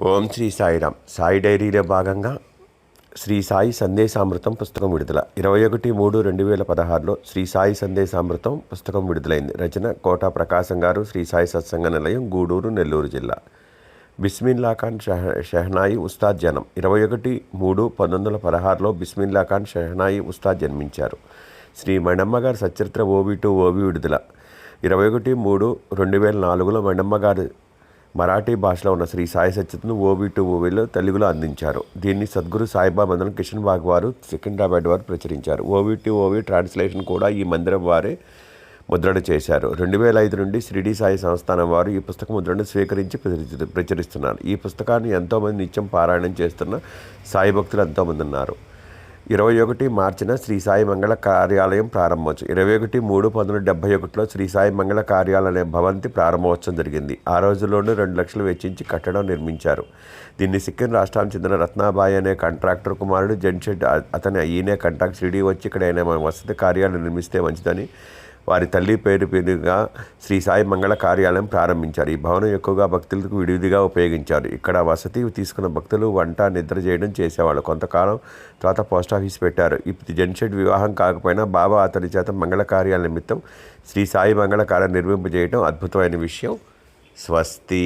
ఓం శ్రీ సాయిరామ్. సాయి డైరీలో భాగంగా శ్రీ సాయి సందేశామృతం పుస్తకం విడుదల. ఇరవై ఒకటి మూడు రెండు వేల పదహారులో శ్రీ సాయి సందేశామృతం పుస్తకం విడుదలైంది. రచన కోటా ప్రకాశం గారు శ్రీ సాయి సత్సంగ నిలయం గూడూరు నెల్లూరు జిల్లా. బిస్మిల్లా ఖాన్ షెహ షెహనాయి ఉస్తాద్ జనం. ఇరవై ఒకటి మూడు పంతొమ్మిది వందల పదహారులో బిస్మిల్లా ఖాన్ షెహనాయి ఉస్తాద్ జన్మించారు. శ్రీ మణమ్మ గారు సచరిత్ర ఓబీ టు ఓబీ విడుదల. ఇరవై ఒకటి మూడు రెండు వేల నాలుగులో మణమ్మ గారు మరాఠీ భాషలో ఉన్న శ్రీ సాయి సచిత్ను ఓబీ టు ఓబీలో తెలుగులో అందించారు. దీన్ని సద్గురు సాయిబాబా మందిరం కిషన్ బాగ్ వారు సికింద్రాబాద్ వారు ప్రచురించారు. ఓబీ టు ఓబీ ట్రాన్స్లేషన్ కూడా ఈ మందిరం వారే ముద్రణ చేశారు. రెండు వేల ఐదు నుండి శ్రీడి సాయి సంస్థానం వారు ఈ పుస్తక ముద్రను స్వీకరించి ప్రచురిస్తున్నారు. ఈ పుస్తకాన్ని ఎంతోమంది నిత్యం పారాయణం చేస్తున్న సాయి భక్తులు ఎంతోమంది ఉన్నారు. ఇరవై ఒకటి మార్చిన శ్రీ సాయి మంగళ కార్యాలయం ప్రారంభోత్సవం. ఇరవై ఒకటి మూడు పంతొమ్మిది డెబ్బై ఒకటిలో శ్రీ సాయి మంగళ కార్యాలయం భవంతి ప్రారంభోత్సవం జరిగింది. ఆ రోజుల్లోనే రెండు లక్షలు వెచ్చించి కట్టడం నిర్మించారు. దీన్ని సిక్కిం రాష్ట్రానికి చెందిన రత్నాబాయి అనే కాంట్రాక్టర్ కుమారుడు జెన్షెడ్ అతని ఈయనే కాంట్రాక్ట్ షిరిడి వచ్చి ఇక్కడ ఆయన వసతి కార్యాలయం నిర్మిస్తే మంచిదని వారి తల్లి పేరు పేరుగా శ్రీ సాయి మంగళ కార్యాలయం ప్రారంభించారు. ఈ భవనం ఎక్కువగా భక్తులకు విడివిడిగా ఉపయోగించారు. ఇక్కడ వసతి తీసుకున్న భక్తులు వంట నిద్ర చేయడం చేసేవాళ్ళు. కొంతకాలం తర్వాత పోస్ట్ ఆఫీస్ పెట్టారు. ఇప్పుడు జన్షెడ్ వివాహం కాకపోయినా బాబా అతని చేత మంగళ కార్యాల నిమిత్తం శ్రీ సాయి మంగళ కార్యం నిర్మింపజేయడం అద్భుతమైన విషయం. స్వస్తి.